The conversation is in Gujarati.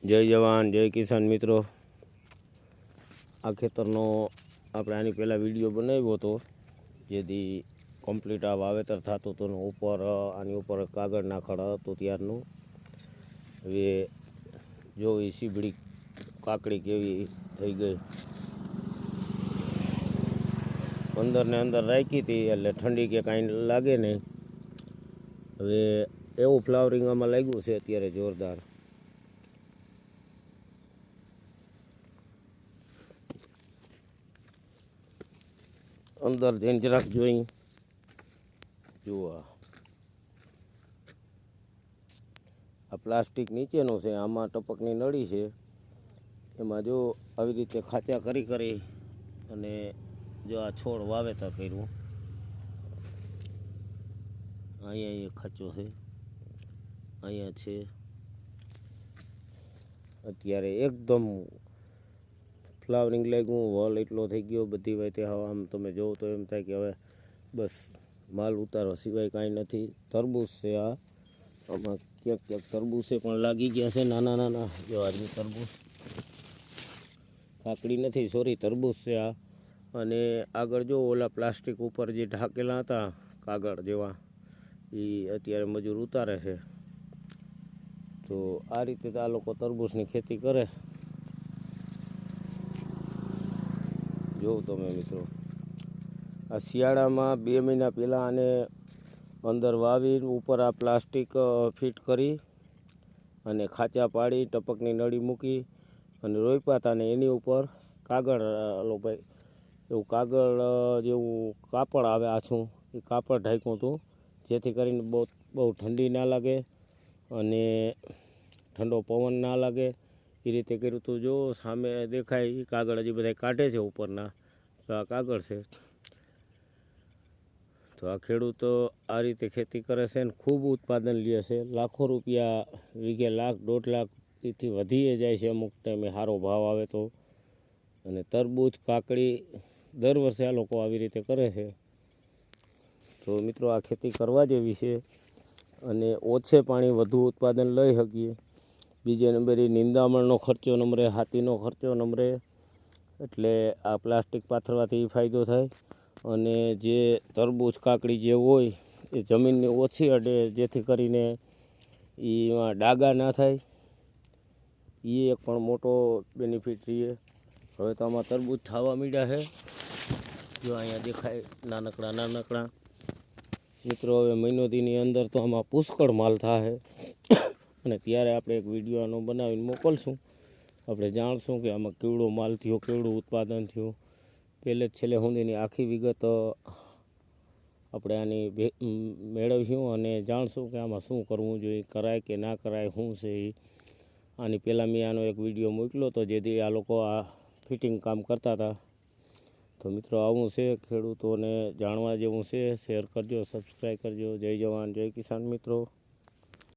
જય જવાન, જય કિસાન મિત્રો. આ ખેતરનો આપણે આની પહેલાં વીડિયો બનાવ્યો હતો, જેથી કમ્પ્લીટ આ વાવેતર થતું હતું ઉપર આની ઉપર કાગળ નાખડ હતું ત્યારનું. હવે જો એ સીબડી કાકડી કેવી થઈ ગઈ. અંદરને અંદર રાખી હતી, એટલે ઠંડી કે કાંઈ લાગે નહીં. હવે એવું ફ્લાવરિંગ આમાં લાગ્યું છે, અત્યારે જોરદાર. અંદર જઈને જરાક જોઈ. જુઓ આ. પ્લાસ્ટિક નીચેનો છે, આમાં ટપકની નળી છે. એમાં જો આવી રીતે ખાચા કરી કરી અને જો આ છોડ વાવેતર કર્યું. અહીંયા એક ખાંચો છે, અહીંયા છે. અત્યારે એકદમ ફ્લાવરિંગ લાગ્યું વોલ એટલો થઈ ગયો, બધી વાતે હવે આમ તમે જોવો તો એમ થાય કે હવે બસ માલ ઉતારવા સિવાય કાંઈ નથી. તરબૂચ છે આ. આમાં ક્યાંક ક્યાંક તરબૂચે પણ લાગી ગયા છે, નાના નાના જો આજની તરબૂચ. કાકડી નથી સોરી તરબૂચ છે આ. અને આગળ જો ઓલા પ્લાસ્ટિક ઉપર જે ઢાંકેલા હતા, કાગળ જેવા એ અત્યારે મજૂર ઉતારે છે. તો આ રીતે આ લોકો તરબૂચની ખેતી કરે. જોઉં તમે મિત્રો. આ શિયાળામાં બે મહિના પહેલાં આને અંદર વાવી ઉપર આ પ્લાસ્ટિક ફિટ કરી અને ખાંચા પાડી, ટપકની નળી મૂકી અને હતા ને એની ઉપર કાગળ લો ભાઈ, એવું કાગળ જેવું કાપડ આવે આછું એ કાપડ ઢાંક્યું હતું. જેથી કરીને બહુ બહુ ઠંડી ના લાગે અને ઠંડો પવન ના લાગે. એ રીતે કર્યું હતું જો સામે દેખાય એ કાગળ હજી બધા કાઢે છે ઉપરના. તો આ કાગળ છે. તો આ ખેડૂતો આ રીતે ખેતી કરે છે ને ખૂબ ઉત્પાદન લે છે. લાખો રૂપિયા વીઘે લાખ, દોઢ લાખ એથી વધીએ જાય છે અમુક ટાઈમે સારો ભાવ આવે તો. અને તરબૂચ, કાકડી દર વર્ષે આ લોકો આવી રીતે કરે છે. તો મિત્રો આ ખેતી કરવા જેવી છે અને ઓછે પાણી વધુ ઉત્પાદન લઈ શકીએ. બીજે નંબરે નિંદામણનો ખર્ચો નંબરે, હાથીનો ખર્ચો નંબરે. એટલે આ પ્લાસ્ટિક પાથરવાથી ફાયદો થાય. અને જે તરબૂચ કાકડી જે હોય, એ જમીનને ઓછી અડે, જેથી કરીને એમાં ડાગા ના થાય. એ એક પણ મોટો બેનિફિટ છે. હવે તો આમાં તરબૂચ થવા માંડ્યા છે. જો અહીંયા દેખાય, નાનકડા નાનકડા. મિત્રો, હવે મહિનો દીની અંદર તો આમાં પુષ્કળ માલ થાય અને ત્યારે આપણે એક વીડિયો આનો બનાવીને મોકલશું. આપણે જાણશું કે આમાં કેવડો માલ થયો, કેવડું ઉત્પાદન થયું. પહેલે જ છેલ્લે સુધીની આખી વિગત આપણે આની મેળવ્યું અને જાણશું કે આમાં શું કરવું જોઈએ, કરાય કે ના કરાય, શું છે એ આની પહેલાં મેં આનો એક વીડિયો મોકલ્યો હતો જેથી આ લોકો આ ફિટિંગ કામ કરતા હતા. તો મિત્રો આવું છે ખેડૂતોને જાણવા જેવું છે. શેર કરજો સબસ્ક્રાઈબ કરજો. જય જવાન, જય કિસાન મિત્રો.